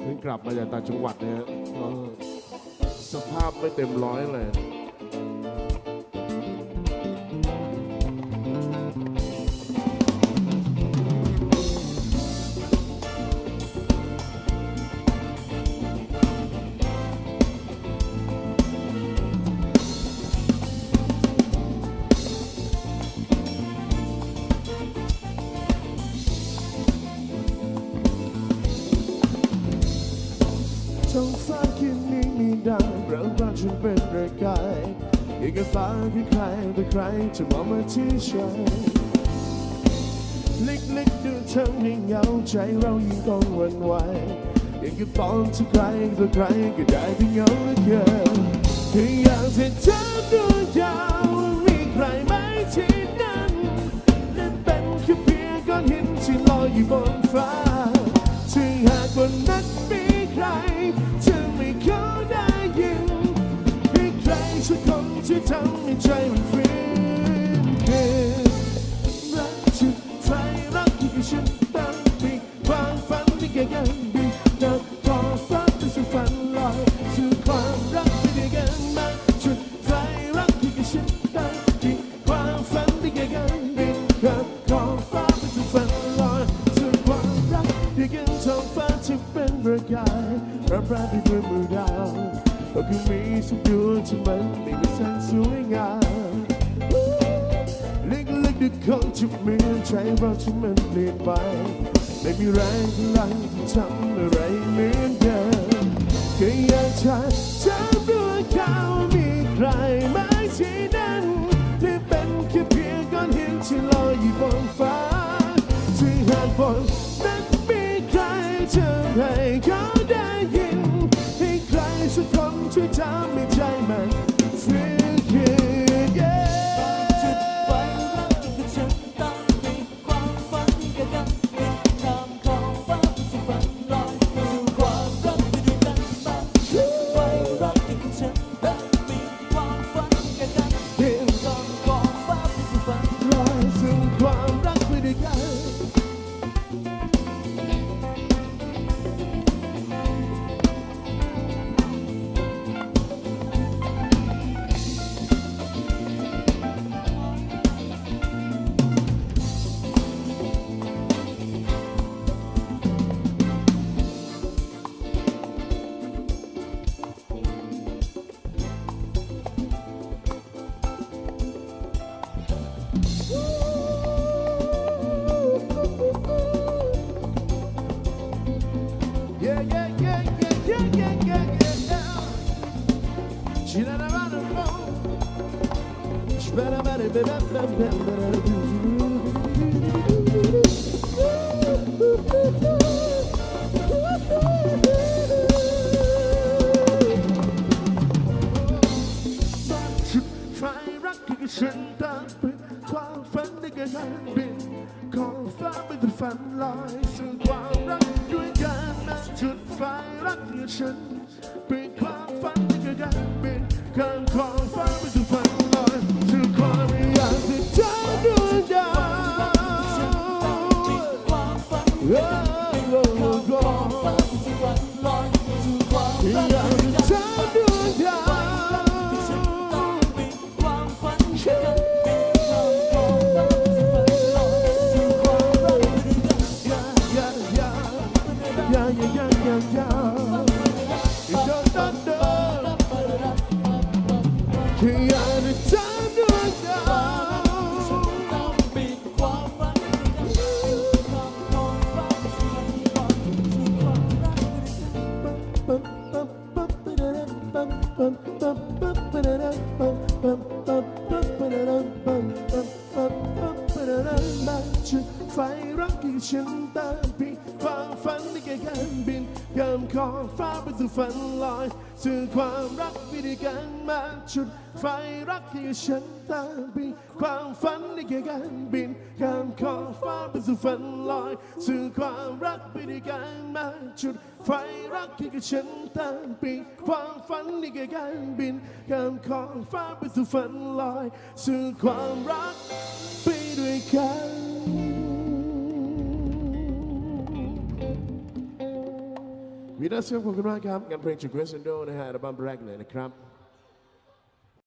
เพิ่งกลับมาจากต่างจังหวัดเนี่ยสภาพไม่เต็มร้อยเลย ท้องฟ้าคืนนี้มีดาวเราบ้านฉันเป็นประกายอยากจะฟ้าคือใครแต่ใครจะมองมาที่ฉันเล็กๆดูเธอให้เหงาใจเรายิ่งต้องหวั่นไหวอยากจะป้อนที่ใครต่อใครก็ได้เพียงเหงาเหลือเกินแค่อยากจะเธอดูยาวว่ามีใครไหมที่นั่นและเป็นแค่เพียงก้อนหินที่ลอยอยู่บนฟ้า ทำให้ใจมันฟื้นคืนรักจุดไฟรักที่ฉันตั้งมีความฝันที่แก่ยังดีนักขอฟ้าไปสู่ฝันลอยสู่ความรักที่ได้กันมาจุดไฟรักที่ฉันตั้งมีความฝันที่แก่ยังดีนักขอฟ้าไปสู่ฝันลอยสู่ความรักที่กันท้องฟ้าที่เป็นประกายรับรับด้วยด้วยมือด ก็คือมีสักดวงที่มันไม่มีแสนสวยงามเล็กๆดึกของจุดมือใจเราที่มันเปลี่ยนไปไม่มีแรงพลังที่ทำอะไรเหมือนเดิมแค่อยากจะถามด้วยเขามีใครไหมที่นั่นที่เป็นแค่เพียงก้อนหินที่ลอยอยู่บนฟ้า bring quite fun to I rock you, ขอบฟ้าไปสู่ฝันลอยสู่อความรักวิธีการมาจุดไฟรักที่ฉันตามปีความฝันที่แก่กันบินยามขอบฟ้าไปสู่ฝันลอยสู่อความรักวิธีการมาจุดไฟรักที่ฉันตามปีความฝันที่แก่กันบินยามขอบฟ้าไปสู่ฝันลอยสู่อความรักไปด้วยกัน ขวีดัสครับขอบคุณมากครับ